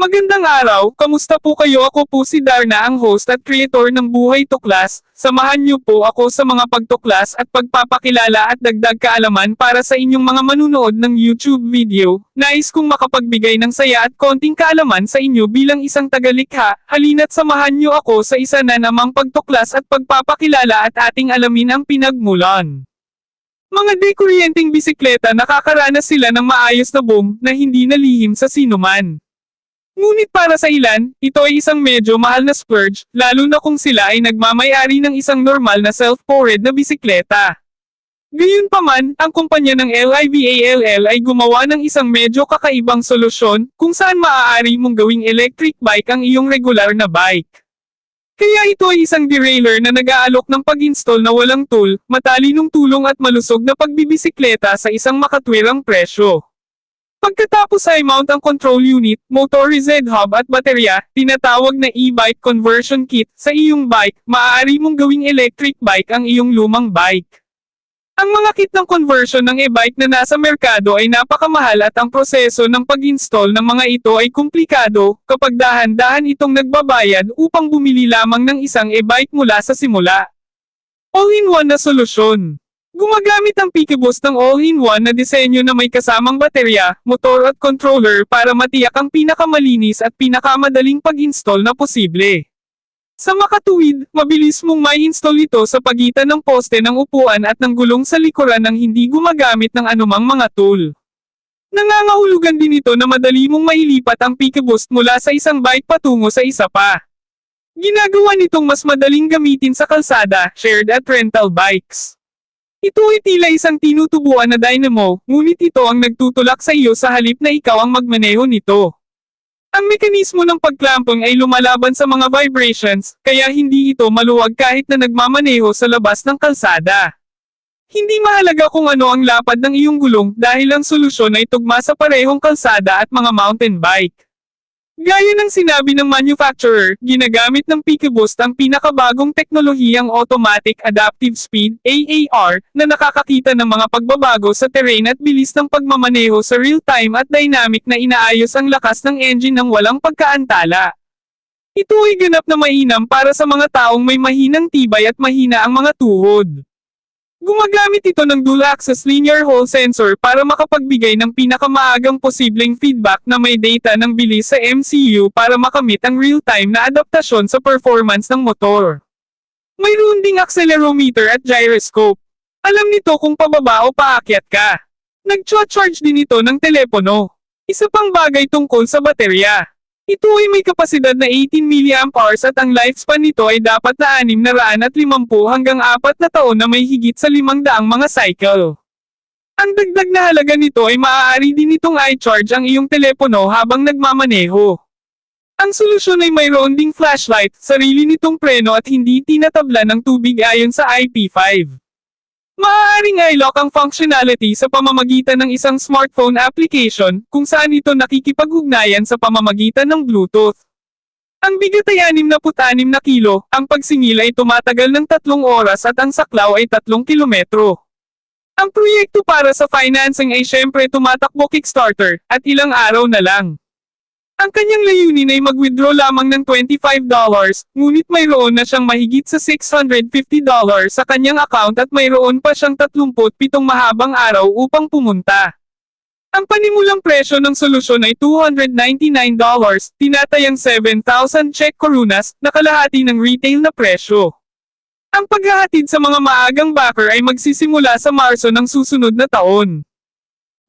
Magandang araw, kamusta po kayo? Ako po si Darna ang host at creator ng Buhay Tuklas. Samahan niyo po ako sa mga pagtuklas at pagpapakilala at dagdag kaalaman para sa inyong mga manunood ng YouTube video. Nais kong makapagbigay ng saya at konting kaalaman sa inyo bilang isang tagalikha. Halina't samahan niyo ako sa isa na namang pagtuklas at pagpapakilala at ating alamin ang pinagmulan. Mga dekuryenteng bisikleta nakakaranas sila ng maayos na boom na hindi nalihim sa sinuman. Ngunit para sa ilan, ito ay isang medyo mahal na splurge, lalo na kung sila ay nagmamayari ng isang normal na self-powered na bisikleta. Gayunpaman, ang kumpanya ng LIVALL ay gumawa ng isang medyo kakaibang solusyon kung saan maaari mong gawing electric bike ang iyong regular na bike. Kaya ito ay isang derailleur na nag-aalok ng pag-install na walang tool, matalinong tulong at malusog na pagbibisikleta sa isang makatwirang presyo. Pagkatapos ay mount ang control unit, motorized hub at baterya, tinatawag na e-bike conversion kit, sa iyong bike, maaari mong gawing electric bike ang iyong lumang bike. Ang mga kit ng conversion ng e-bike na nasa merkado ay napakamahal at ang proseso ng pag-install ng mga ito ay komplikado, kapag dahan-dahan itong nagbabayad upang bumili lamang ng isang e-bike mula sa simula. All-in-one na solusyon. Gumagamit ang Pikiboost ng all-in-one na disenyo na may kasamang baterya, motor at controller para matiyak ang pinakamalinis at pinakamadaling pag-install na posible. Sa makatuwid, mabilis mong may install ito sa pagitan ng poste ng upuan at ng gulong sa likuran ng hindi gumagamit ng anumang mga tool. Nangangahulugan din ito na madali mong mailipat ang Pikiboost mula sa isang bike patungo sa isa pa. Ginagawa nitong mas madaling gamitin sa kalsada, shared at rental bikes. Ito ay tila isang tinutubuan na dynamo, ngunit ito ang nagtutulak sa iyo sa halip na ikaw ang magmaneho nito. Ang mekanismo ng pagklampong ay lumalaban sa mga vibrations, kaya hindi ito maluwag kahit na nagmamaneho sa labas ng kalsada. Hindi mahalaga kung ano ang lapad ng iyong gulong dahil ang solusyon ay tugma sa parehong kalsada at mga mountain bike. Gaya ng sinabi ng manufacturer, ginagamit ng Pikiboost ang pinakabagong teknolohiyang Automatic Adaptive Speed AAR na nakakakita ng mga pagbabago sa terrain at bilis ng pagmamaneho sa real-time at dynamic na inaayos ang lakas ng engine ng walang pagkaantala. Ito ay ganap na mainam para sa mga taong may mahinang tibay at mahina ang mga tuhod. Gumagamit ito ng dual-axis linear hole sensor para makapagbigay ng pinakamaagang posibleng feedback na may data ng bilis sa MCU para makamit ang real-time na adaptasyon sa performance ng motor. Mayroon ding accelerometer at gyroscope. Alam nito kung pababa o paakyat ka. Nag-charge din ito ng telepono. Isa pang bagay tungkol sa baterya. Ito ay may kapasidad na 18 mAh at ang lifespan nito ay dapat na 650 hanggang 4 na taon na may higit sa 500 mga cycle. Ang dagdag na halaga nito ay maaari din itong i-charge ang iyong telepono habang nagmamaneho. Ang solusyon ay mayroon ding flashlight, sarili nitong preno at hindi tinatabla ng tubig ayon sa IP5. Maaaring i-lock ang functionality sa pamamagitan ng isang smartphone application kung saan ito nakikipag-ugnayan sa pamamagitan ng Bluetooth. Ang bigat ay 66 na kilo, ang pagsingil ay tumatagal ng 3 oras at ang saklaw ay 3 kilometro. Ang proyekto para sa financing ay syempre tumatakbo Kickstarter, at ilang araw na lang. Ang kanyang layunin ay mag-withdraw lamang ng $25, ngunit mayroon na siyang mahigit sa $650 sa kanyang account at mayroon pa siyang 37 mahabang araw upang pumunta. Ang panimulang presyo ng solusyon ay $299, tinatayang 7,000 Czech korunas, na kalahati ng retail na presyo. Ang paghahatid sa mga maagang backer ay magsisimula sa Marso ng susunod na taon.